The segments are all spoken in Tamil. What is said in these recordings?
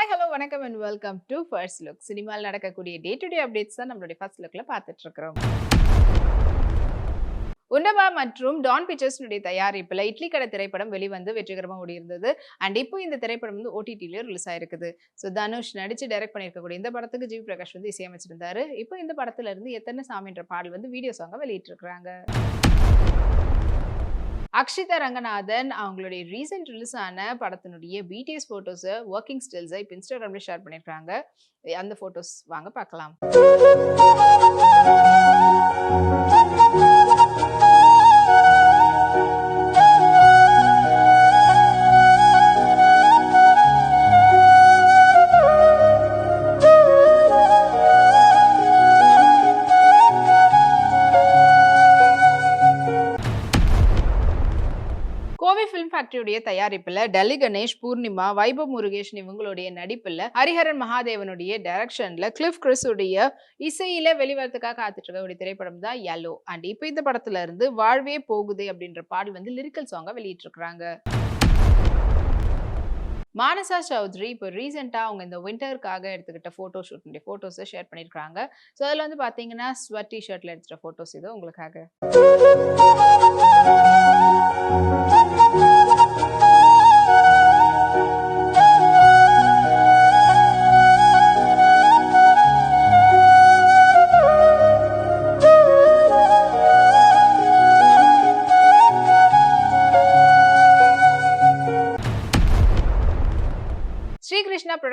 ஹாய் ஹலோ வணக்கம் and welcome to first look சினிமாவில் நடக்கக்கூடிய டே டு டே அப்டேட்ஸ் தான் நம்மளுடைய ஃபர்ஸ்ட் லுக்கில் பார்த்துட்டு இருக்கிறோம் உன்னபா மற்றும் டான் பிக்சர்ஸ்னுடைய தயாரிப்பில் இட்லி கடை திரைப்படம் வெளிவந்து வெற்றிகரமாக ஓடியிருந்தது. அண்ட் இப்போ இந்த திரைப்படம் வந்து ஓடிடிலையும் ரிலீஸ் ஆயிருக்குது. ஸோ தனுஷ் நடிச்சு டைரக்ட் பண்ணியிருக்கக்கூடிய இந்த படத்துக்கு ஜிவி பிரகாஷ் வந்து இசையமைச்சிருந்தாரு. இப்போ இந்த படத்துல இருந்து எத்தனை சாமின்ற பாடல் வந்து வீடியோ சாங்கை வெளியிட்டிருக்கிறாங்க. அக்ஷிதா ரங்கநாதன் அவங்களுடைய ரீசெண்ட் ரிலீஸ் ஆன படத்தினுடைய பிடிஎஸ் ஃபோட்டோஸை ஒர்க்கிங் ஸ்டில்ஸை இப்போ இன்ஸ்டாகிராமில் ஷேர் பண்ணியிருக்காங்க அந்த ஃபோட்டோஸ் வாங்க பார்க்கலாம். நிகழ்ச்சியுடைய தயாரிப்புல டலி கணேஷ் பூர்ணிமா வைபவ் முருகேஷன் இவங்களுடைய நடிப்புல ஹரிஹரன் மகாதேவனுடைய டைரக்ஷன்ல கிளிஃப் கிறிஸுடைய இசையில வெளிவரத்துக்காக காத்துட்டு இருக்க திரைப்படம் தான் எல்லோ அண்ட் இப்போ இந்த படத்துல இருந்து வாழ்வே போகுது அப்படின்ற பாடல் வந்து லிரிக்கல் சாங்கா வெளியிட்டிருக்கிறாங்க. மானசா சௌத்ரி இப்போ ரீசெண்டாக அவங்க இந்த விண்டருக்காக எடுத்துக்கிட்ட ஃபோட்டோ ஷூட்னுடைய ஃபோட்டோஸை ஷேர் பண்ணியிருக்காங்க ஸோ அதில் வந்து பார்த்தீங்கன்னா ஸ்வெட் ஷர்ட்டில் எடுத்துகிட்ட ஃபோட்டோஸ் இது உங்களுக்காக.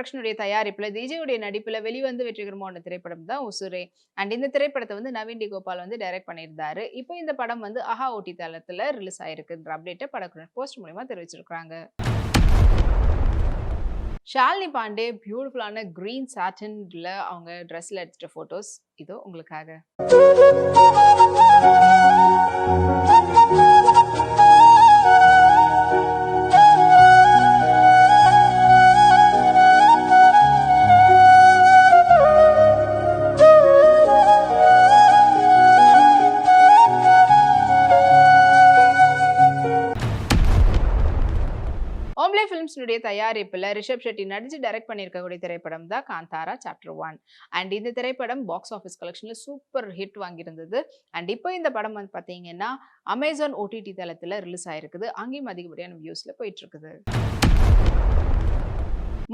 ஸ்ரீகிருஷ்ணா ப்ரொடக்ஷனுடைய தயாரிப்பில் விஜயுடைய நடிப்பில் வெளிவந்து வெற்றிகரமான திரைப்படம் தான் உசுரே. அண்ட் இந்த திரைப்படத்தை வந்து நவீன் டி. கோபால் வந்து டைரக்ட் பண்ணியிருந்தாரு. இப்போ இந்த படம் வந்து அஹா ஓட்டி தளத்தில் ரிலீஸ் ஆயிருக்குன்ற அப்டேட்டை படக்குனர் போஸ்ட் மூலியமா தெரிவிச்சிருக்காங்க ஷாலினி பாண்டே பியூட்டிஃபுல்லான க்ரீன் சாட்டன்ல அவங்க ட்ரெஸ்ல எடுத்துட்ட ஃபோட்டோஸ் இதோ உங்களுக்காக. கிருஷ்ணனுடைய தயாரிப்பில் ரிஷப் ஷெட்டி நடிச்சு டைரக்ட் பண்ணியிருக்கக்கூடிய திரைப்படம் தான் காந்தாரா சாப்டர் ஒன் அண்ட் இந்த திரைப்படம் பாக்ஸ் ஆஃபீஸ் கலெக்ஷனில் சூப்பர் ஹிட் வாங்கியிருந்தது. அண்ட் இப்போ இந்த படம் வந்து பார்த்தீங்கன்னா அமேசான் ஓடிடி தளத்தில் ரிலீஸ் ஆயிருக்குது. அங்கேயும் அதிகப்படியான வியூஸில் போயிட்டு இருக்குது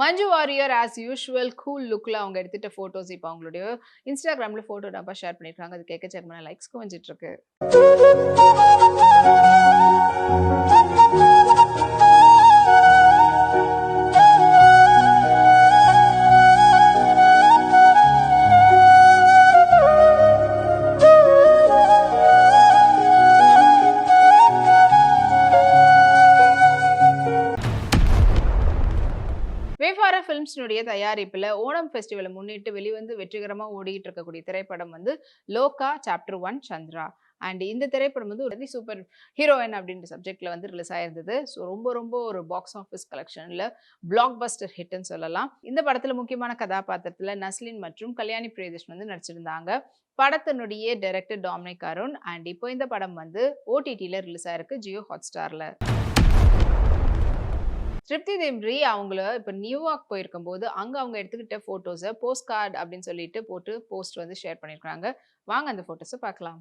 Manju Warrier as usual cool லுக்கில் அவங்க எடுத்துகிட்ட ஃபோட்டோஸ் இப்போ அவங்களுடைய இன்ஸ்டாகிராமில் ஃபோட்டோ டப்பா ஷேர் பண்ணியிருக்காங்க அது கேட்க செக் லைக்ஸ் குவிஞ்சிட்ருக்கு ஃபிலிம்ஸினுடைய தயாரிப்பில் ஓணம் ஃபெஸ்டிவலை முன்னிட்டு வெளிவந்து வெற்றிகரமாக ஓடிட்டு இருக்கக்கூடிய திரைப்படம் வந்து லோகா சாப்டர் ஒன் சந்திரா. அண்ட் இந்த திரைப்படம் வந்து ஒரு சூப்பர் ஹீரோயின் அப்படின்ற சப்ஜெக்டில் வந்து ரிலீஸ் ஆயிருந்தது. ஸோ ரொம்ப ரொம்ப ஒரு பாக்ஸ் ஆஃபீஸ் கலெக்ஷனில் பிளாக் பஸ்டர் ஹிட்னு சொல்லலாம். இந்த படத்தில் முக்கியமான கதாபாத்திரத்தில் நஸ்லின் மற்றும் கல்யாணி பிரியதர்ஷன் வந்து நடிச்சிருந்தாங்க. படத்தினுடைய டைரக்டர் டாமினிக் அருண் அண்ட் இப்போ இந்த படம் வந்து ஓடிடியில் ரிலீஸ் ஆயிருக்கு. ஜியோ ஹாட்ஸ்டாரில் திருப்தி தேம்ரி அவங்கள இப்போ நியூயார்க் போயிருக்கும் போது அங்கே அவங்க எடுத்துக்கிட்ட ஃபோட்டோஸை போஸ்ட் கார்டு அப்படின்னு சொல்லிட்டு போட்டு போஸ்ட் வந்து ஷேர் பண்ணியிருக்காங்க வாங்க அந்த ஃபோட்டோஸை பார்க்கலாம்.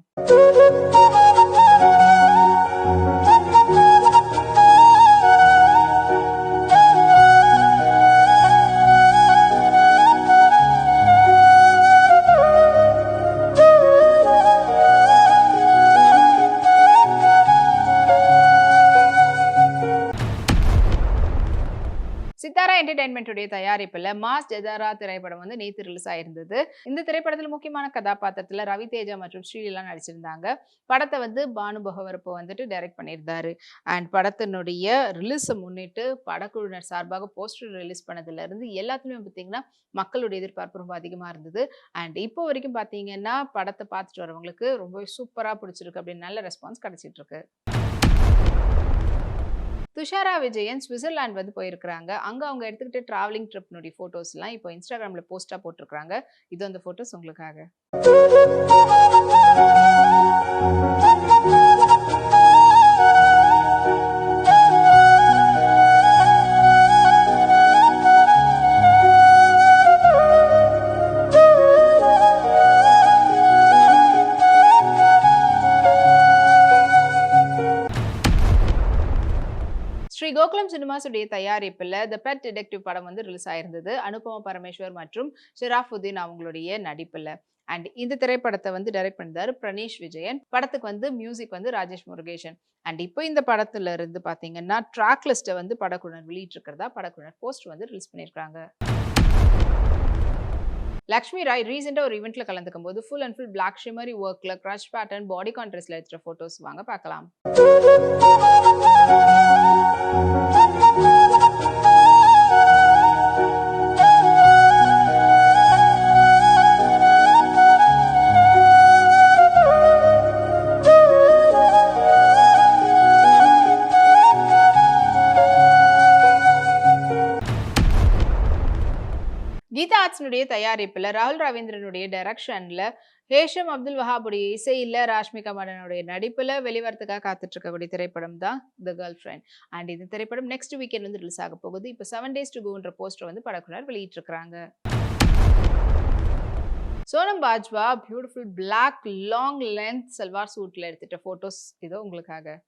என்டர்டைன்மெண்ட்டுடைய தயாரிப்பில் மாஸ் ஜெதாரா திரைப்படம் வந்து நேற்று ரிலீஸ் ஆயிருந்தது இந்த திரைப்படத்தில் முக்கியமான கதாபாத்திரத்தில் ரவி தேஜா மற்றும் ஸ்ரீலீலா நடிச்சிருந்தாங்க. படத்தை வந்து பானு பகவரப்பு வந்துட்டு டைரக்ட் பண்ணியிருந்தாரு. அண்ட் படத்தினுடைய ரிலீஸை முன்னிட்டு படக்குழுவினர் சார்பாக போஸ்டர் ரிலீஸ் பண்ணதுலேருந்து எல்லாத்துலேயுமே பார்த்தீங்கன்னா மக்களுடைய எதிர்பார்ப்பு ரொம்ப அதிகமாக இருந்தது. அண்ட் இப்போ வரைக்கும் பார்த்தீங்கன்னா படத்தை பார்த்துட்டு வரவங்களுக்கு ரொம்ப சூப்பராக பிடிச்சிருக்கு அப்படின்னு நல்ல ரெஸ்பான்ஸ் கிடைச்சிட்டு இருக்கு துஷாரா விஜயன் சுவிட்சர்லாந்து வந்து போயிருக்கிறாங்க. அங்கே அவங்க எடுத்துக்கிட்ட ட்ராவலிங் ட்ரிப்னுடைய ஃபோட்டோஸ்லாம் இப்போ இன்ஸ்டாகிராமில் போஸ்ட்டாக போட்டிருக்கிறாங்க. இது அந்த ஃபோட்டோஸ் உங்களுக்காக. சினிமாஸுடைய சினிமாஸ் உடைய தயாரிப்பில் த பெட் டிடெக்டிவ் படம் வந்து ரிலீஸ் ஆயிருந்தது. அனுபமா பரமேஸ்வர் மற்றும் ஷிராஃபுதீன் அவங்களுடைய நடிப்பில். அண்ட் இந்த திரைப்படத்தை வந்து டைரக்ட் பண்ணிருந்தார் பிரணேஷ் விஜயன். படத்துக்கு வந்து மியூசிக் வந்து ராஜேஷ் முருகேஷன் அண்ட் இப்போ இந்த படத்துல இருந்து பாத்தீங்கன்னா ட்ராக் லிஸ்ட்டை வந்து படக்குழுவினர் வெளியிட்டிருக்கிறதா? படக்குழுவினர் போஸ்ட் வந்து ரிலீஸ் பண்ணியிருக்காங்க லக்ஷ்மி ராய் ரீசெண்டாக ஒரு ஈவெண்ட்ல கலந்துக்கும் போது full and full black shimmery ஒர்க்கில் க்ரஷ் பேட்டர்ன் பாடி கான்ட்ரஸ்ட்ல எடுத்த ஃபோட்டோஸ் வாங்க பார்க்கலாம். ராஜ்னுடைய தயாரிப்பில் தயாரிப்புல ராகுல் ரவீந்திரனுடைய டைரக்ஷன்ல ஹேஷம் அப்துல் வஹாபுடைய இசையில ராஷ்மிகா மன்னனுடைய நடிப்புல வெளிவரத்துக்காக காத்துட்டு இருக்கக்கூடிய திரைப்படம் தான் த கேர்ள் ஃப்ரெண்ட் அண்ட் இந்த திரைப்படம் நெக்ஸ்ட் வீக்கெண்ட் வந்து ரிலீஸ் ஆக போகுது. இப்போ செவன் டேஸ் டு கோன்ற போஸ்டர் வந்து படக்குனர் வெளியிட்டிருக்கிறாங்க. Sonam Bajwa beautiful black long length salwar சூட்ல எடுத்துட்ட போட்டோஸ் இதோ உங்களுக்காக.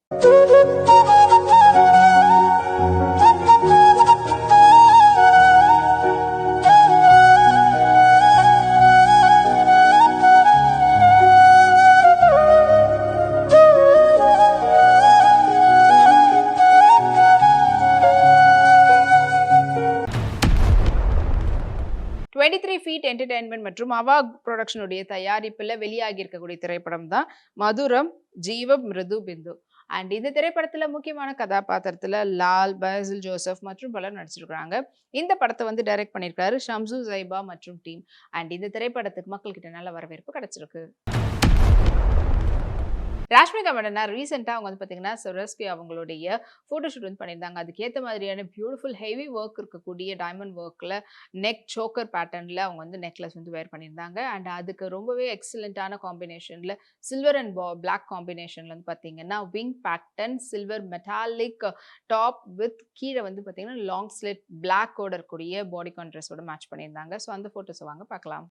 டுவெண்ட்டி என்டர்டைன்மெண்ட் மற்றும் அவா ப்ரொடக்ஷனுடைய தயாரிப்பில் வெளியாகி இருக்கக்கூடிய திரைப்படம் தான் மதுரம் ஜீவ மிருது பிந்து. அண்ட் இந்த திரைப்படத்தில் முக்கியமான கதாபாத்திரத்தில் லால் பசில் ஜோசப் மற்றும் பலர் நடிச்சிருக்கிறாங்க. இந்த படத்தை வந்து டைரக்ட் பண்ணியிருக்காரு ஷம்சு ஜைபா மற்றும் டீம். அண்ட் இந்த திரைப்படத்துக்கு மக்கள்கிட்ட நல்ல வரவேற்பு கிடைச்சிருக்கு. ராஷ்மிகா மண்டனா ரீசெண்டாக அவங்க வந்து பார்த்தீங்கன்னா சொரஸ்கி அவங்களுடைய ஃபோட்டோஷூட் வந்து பண்ணியிருந்தாங்க. அதுக்கேற்ற மாதிரியான பியூட்டிஃபுல் ஹெவி ஒர்க் இருக்கக்கூடிய டைமண்ட் ஒர்க்கில் நெக் சோக்கர் பேட்டர்னில் அவங்க வந்து நெக்லஸ் வந்து வேர் பண்ணியிருந்தாங்க. அண்ட் அதுக்கு ரொம்பவே எக்ஸலண்ட்டான காம்பினேஷனில் சில்வர் அண்ட் பா பிளாக் காம்பினேஷனில் வந்து பார்த்தீங்கன்னா wing pattern silver metallic top with கீழே வந்து பார்த்தீங்கன்னா லாங் ஸ்லிட் பிளாக்கோட இருக்கக்கூடிய பாடி கான்ட்ரஸோட மேட்ச் பண்ணியிருந்தாங்க. ஸோ அந்த ஃபோட்டோஸை வாங்க பார்க்கலாம்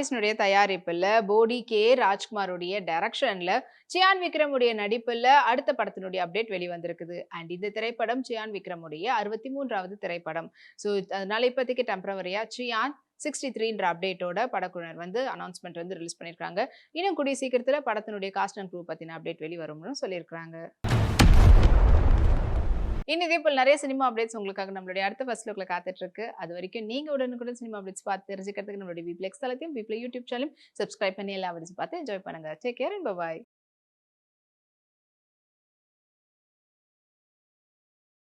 ராகேஷனுடைய தயாரிப்பில் போடி கே. ராஜ்குமாருடைய டைரக்ஷனில் சியான் விக்ரமுடைய நடிப்பில் அடுத்த படத்தினுடைய அப்டேட் வெளிவந்திருக்குது. அண்ட் இந்த திரைப்படம் சியான் விக்ரமுடைய அறுபத்தி மூன்றாவது திரைப்படம். ஸோ அதனால இப்போதைக்கு டெம்பரவரியாக சியான் சிக்ஸ்டி த்ரீன்ற அப்டேட்டோட படக்குழுவினர் வந்து அனௌன்ஸ்மெண்ட் வந்து ரிலீஸ் பண்ணியிருக்காங்க இன்னும் கூடிய சீக்கிரத்தில் படத்தினுடைய காஸ்ட் அண்ட் க்ரூ பற்றின அப்டேட் வெளிவரும்னு சொல்லியிருக்காங்க இன்னும் இதே போல் நிறைய சினிமா அப்டேட்ஸ் உங்களுக்காக நம்மளுடைய அடுத்த ஃபர்ஸ்ட் லுக்கில் காத்துட்டு இருக்கு அது வரைக்கும் நீங்கள் உடனுக்குடன் சினிமா அப்டேட்ஸ் பார்த்து தெரிஞ்சுக்கிறதுக்கு நம்மளுடைய விப்ளெக்ஸ் தளத்தையும் விப்ளே யூடியூப் சேனலும் சப்ஸ்கிரைப் பண்ணி எல்லா அப்டேட்ஸ் பார்த்து என்ஜாய் பண்ணுங்க. Take care and bye